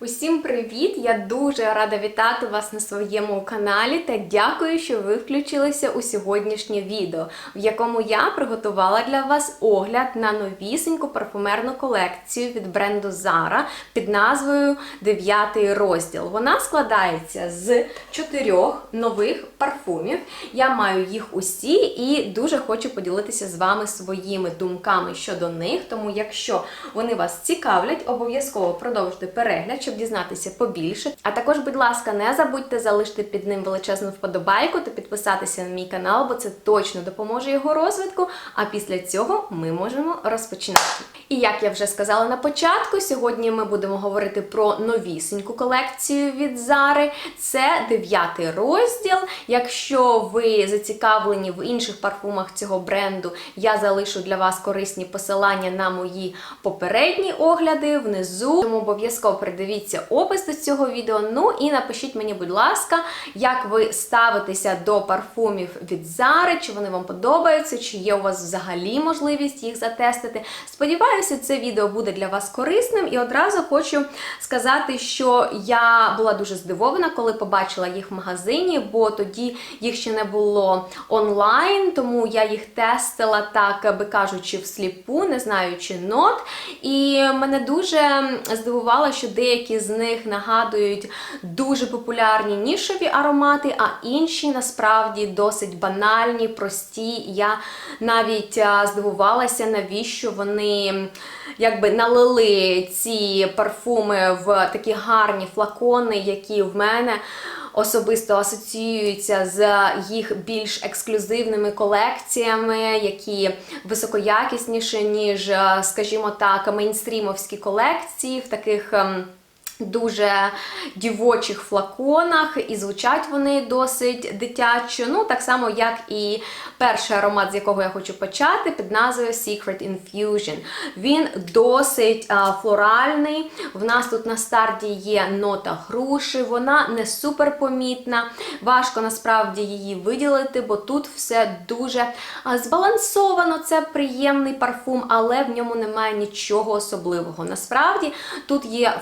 Усім привіт! Я дуже рада вітати вас на своєму каналі та дякую, що ви включилися у сьогоднішнє відео, в якому я приготувала для вас огляд на новісеньку парфумерну колекцію від бренду Zara під назвою Дев'ятий розділ. Вона складається з чотирьох нових парфумів. Я маю їх усі і дуже хочу поділитися з вами своїми думками щодо них. Тому, якщо вони вас цікавлять, обов'язково продовжуйте перегляд, щоб дізнатися побільше. А також, будь ласка, не забудьте залишити під ним величезну вподобайку та підписатися на мій канал, бо це точно допоможе його розвитку. А після цього ми можемо розпочинати. І як я вже сказала на початку, сьогодні ми будемо говорити про новісеньку колекцію від Зари. Це дев'ятий розділ. Якщо ви зацікавлені в інших парфумах цього бренду, я залишу для вас корисні посилання на мої попередні огляди внизу. Тому обов'язково придивіться опис до цього відео. Ну і напишіть мені, будь ласка, як ви ставитеся до парфумів від Зари, чи вони вам подобаються, чи є у вас взагалі можливість їх затестити. Сподіваюся, це відео буде для вас корисним. І одразу хочу сказати, що я була дуже здивована, коли побачила їх в магазині, бо тоді їх ще не було онлайн, тому я їх тестила, так би кажучи, всліпу, не знаючи нот. І мене дуже здивувало, що деякі з них нагадують дуже популярні нішові аромати, а інші насправді досить банальні, прості. Я навіть здивувалася, навіщо вони якби налили ці парфуми в такі гарні флакони, які в мене особисто асоціюються з їх більш ексклюзивними колекціями, які високоякісніші, ніж, скажімо так, мейнстрімовські колекції в таких. Дуже дівочих флаконах, і звучать вони досить дитячо. Ну, так само, як і перший аромат, з якого я хочу почати, під назвою Secret Infusion. Він досить а, флоральний. В нас тут на старті є нота груші, вона не супер помітна. Важко насправді її виділити, бо тут все дуже а, збалансовано. Це приємний парфум, але в ньому немає нічого особливого. Насправді тут є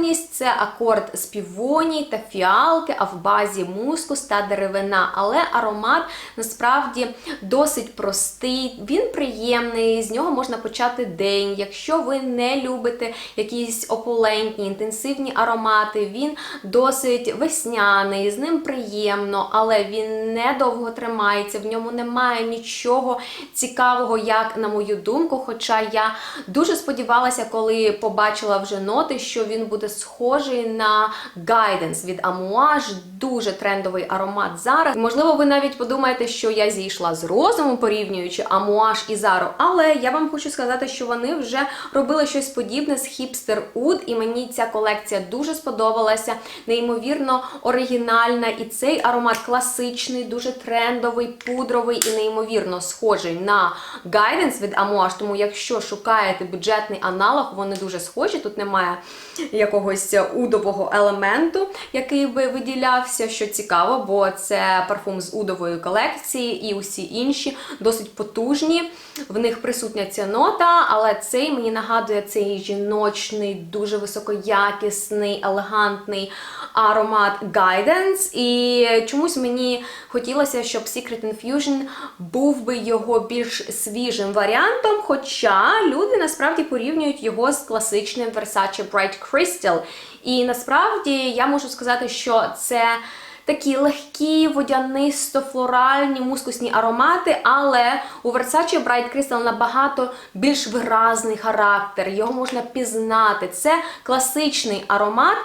флоральність, це акорд з півоній та фіалки, а в базі мускус та деревина. Але аромат насправді досить простий, він приємний, з нього можна почати день. Якщо ви не любите якісь опулентні, інтенсивні аромати, він досить весняний, з ним приємно, але він недовго тримається, в ньому немає нічого цікавого, як на мою думку. Хоча я дуже сподівалася, коли побачила вже ноти, що він буде схожий на Guidance від Amouage, дуже трендовий аромат зараз. Можливо, ви навіть подумаєте, що я зійшла з розуму, порівнюючи Amouage і Zara, але я вам хочу сказати, що вони вже робили щось подібне з Hipster Oud, і мені ця колекція дуже сподобалася, неймовірно оригінальна. І цей аромат класичний, дуже трендовий, пудровий і неймовірно схожий на Guidance від Amouage. Тому, якщо шукаєте бюджетний аналог, вони дуже схожі. Тут немає якогось удового елементу, який би виділявся, що цікаво, бо це парфум з удової колекції, і усі інші досить потужні. В них присутня ця нота, але цей мені нагадує цей жіночний, дуже високоякісний, елегантний аромат Guidance. І чомусь мені хотілося, щоб Secret Infusion був би його більш свіжим варіантом. Хоча люди насправді порівнюють його з класичним Versace Bright Crystal. І насправді я можу сказати, що це. Такі легкі, водянисто-флоральні, мускусні аромати, але у Versace Bright Crystal набагато більш виразний характер, його можна пізнати. Це класичний аромат,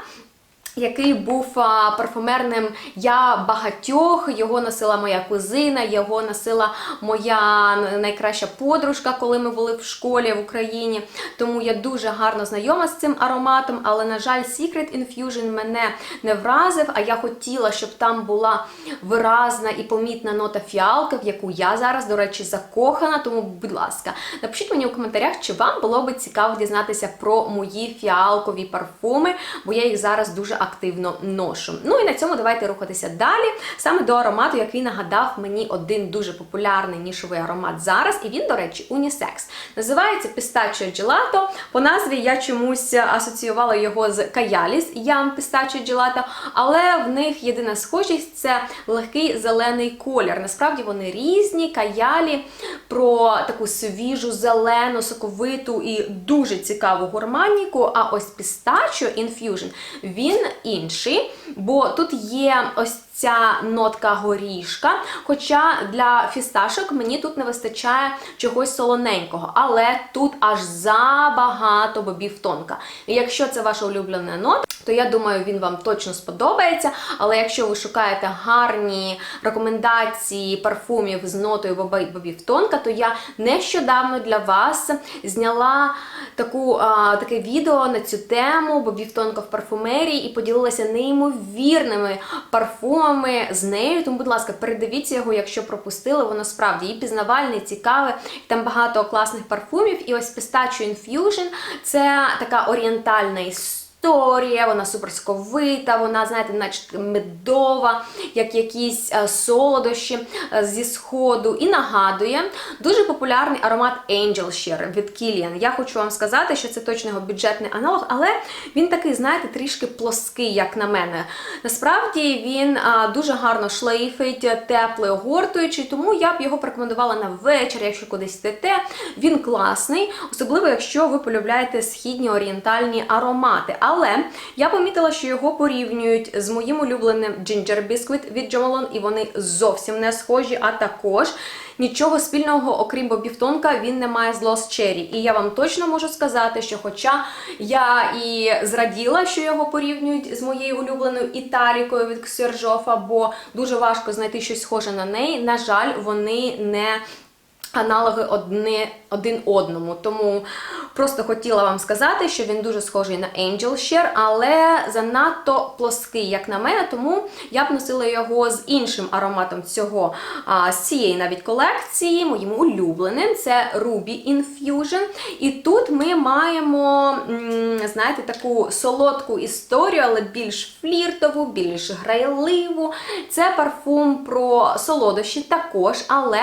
який був а, парфумерним я багатьох. Його носила моя кузина, його носила моя найкраща подружка, коли ми були в школі в Україні. Тому я дуже гарно знайома з цим ароматом, але, на жаль, Secret Infusion мене не вразив, а я хотіла, щоб там була виразна і помітна нота фіалки, в яку я зараз, до речі, закохана. Тому, будь ласка, напишіть мені у коментарях, чи вам було би цікаво дізнатися про мої фіалкові парфуми, бо я їх зараз дуже активно ношу. Ну і на цьому давайте рухатися далі. Саме до аромату, який нагадав мені один дуже популярний нішовий аромат зараз, і він, до речі, унісекс. Називається Pistachio Gelato. По назві я чомусь асоціювала його з Каяліс Ям Pistachio Gelato, але в них єдина схожість це легкий зелений колір. Насправді вони різні. Каялі про таку свіжу, зелену, соковиту і дуже цікаву гурманіку. А ось Pistachio Infusion, він інший, бо тут є ось ця нотка горішка. Хоча для фісташок мені тут не вистачає чогось солоненького, але тут аж забагато бобів тонка. І якщо це ваша улюблена нота, то я думаю, він вам точно сподобається. Але якщо ви шукаєте гарні рекомендації парфумів з нотою бобів тонка, то я нещодавно для вас зняла таку, а, таке відео на цю тему бобів тонка в парфумерії і поділилася неймовірними парфумами з нею. Тому, будь ласка, передивіться його, якщо пропустили. Воно справді і пізнавальне, і цікаве. Там багато класних парфумів. І ось Pistachio Infusion – це така орієнтальна історія. Історія, вона суперсковита, вона, знаєте, наче медова, як якісь е, солодощі е, зі сходу. І нагадує дуже популярний аромат Angel Share від Kilian. Я хочу вам сказати, що це точно його бюджетний аналог, але він такий, знаєте, трішки плоский, як на мене. Насправді він дуже гарно шлейфить, теплий, огортуючий, тому я б його порекомендувала на вечір, якщо кудись йдете. Він класний, особливо якщо ви полюбляєте східні орієнтальні аромати. Я помітила, що його порівнюють з моїм улюбленим Ginger Biscuit від Jo Malone, і вони зовсім не схожі, а також нічого спільного, окрім бобів тонка, він не має з Lost Cherry. І я вам точно можу сказати, що хоча я і зраділа, що його порівнюють з моєю улюбленою Італікою від Ксержофа, бо дуже важко знайти щось схоже на неї. На жаль, вони не аналоги одне, один одному. Тому просто хотіла вам сказати, що він дуже схожий на Angel Share, але занадто плоский, як на мене, тому я б носила його з іншим ароматом цього, а, з цієї навіть колекції, моїм улюбленим, це Ruby Infusion. І тут ми маємо, знаєте, таку солодку історію, але більш фліртову, більш грайливу. Це парфум про солодощі також, але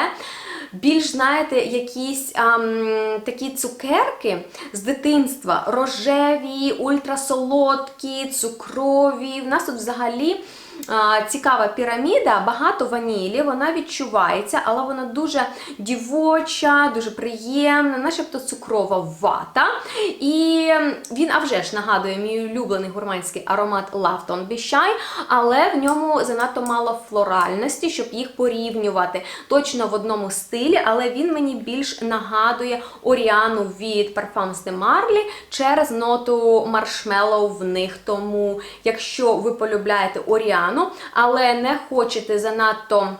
більш, знаєте, якісь ам, такі цукерки з дитинства, рожеві, ультрасолодкі, цукрові. В нас тут взагалі. Цікава піраміда, багато ванілі, вона відчувається, але вона дуже дівоча, дуже приємна, начебто цукрова вата. І він, а вже ж нагадує мій улюблений гурманський аромат Be Shy, але в ньому занадто мало флоральності, щоб їх порівнювати. Точно в одному стилі, але він мені більш нагадує Оріану від Parfums de Marly через ноту маршмеллоу в них. Тому, якщо ви полюбляєте Оріану, але не хочете занадто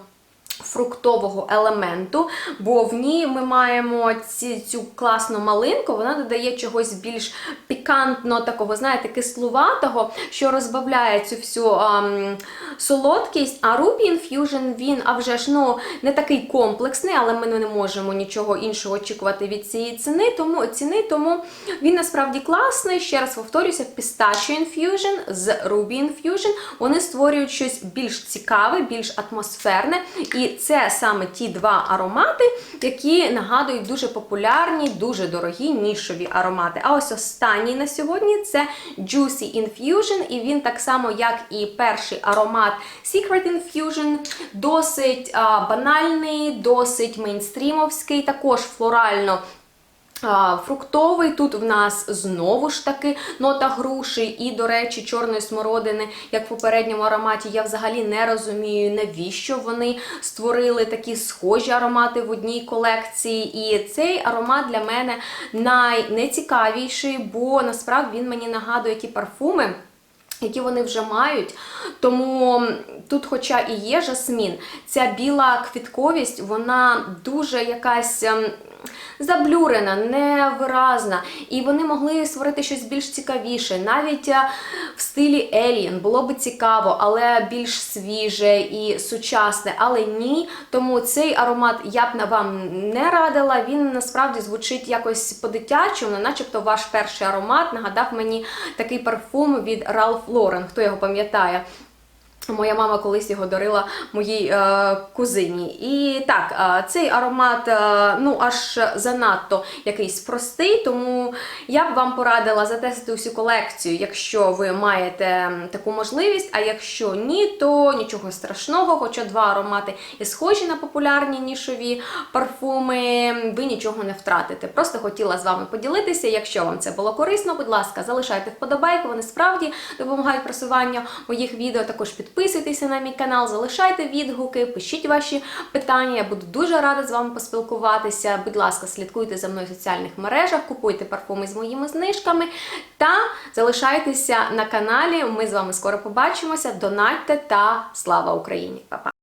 фруктового елементу, бо в ній ми маємо ці, цю класну малинку, вона додає чогось більш пікантно, такого, знаєте, кислуватого, що розбавляє цю всю ам, солодкість. А Ruby Infusion, він, а вже ж, ну, не такий комплексний, але ми не можемо нічого іншого очікувати від цієї ціни, тому, ціни, тому він насправді класний. Ще раз повторюся, Pistachio Infusion з Ruby Infusion, вони створюють щось більш цікаве, більш атмосферне. І це саме ті два аромати, які нагадують дуже популярні, дуже дорогі нішові аромати. А ось останній на сьогодні це Juicy Infusion, і він так само, як і перший аромат Secret Infusion, досить а, банальний, досить мейнстрімовський, також флорально. Фруктовий тут в нас знову ж таки нота груші і, до речі, чорної смородини, як в попередньому ароматі. Я взагалі не розумію, навіщо вони створили такі схожі аромати в одній колекції. І цей аромат для мене найнецікавіший, бо насправді він мені нагадує ті парфуми. Які вони вже мають, тому тут, хоча і є жасмін, ця біла квітковість, вона дуже якась ем, заблюрена, невиразна, і вони могли створити щось більш цікавіше, навіть е, в стилі Alien було би цікаво, але більш свіже і сучасне. Але ні, тому цей аромат я б вам не радила. Він насправді звучить якось по-дитячому, начебто ваш перший аромат нагадав мені такий парфум від Ralph Lauren, хто його пам'ятає. Моя мама колись його дарила моїй е, кузині. І так, е, цей аромат е, ну аж занадто якийсь простий, тому я б вам порадила затестити усю колекцію, якщо ви маєте таку можливість. А якщо ні, то нічого страшного, хоча два аромати і схожі на популярні нішові парфуми, ви нічого не втратите. Просто хотіла з вами поділитися. Якщо вам це було корисно, будь ласка, залишайте вподобайки, вони справді допомагають просуванню моїх відео. Також підписуйтеся на мій канал, залишайте відгуки, пишіть ваші питання. Я буду дуже рада з вами поспілкуватися. Будь ласка, слідкуйте за мною в соціальних мережах, купуйте парфуми з моїми знижками та залишайтеся на каналі. Ми з вами скоро побачимося. Донатьте та слава Україні! Па-па!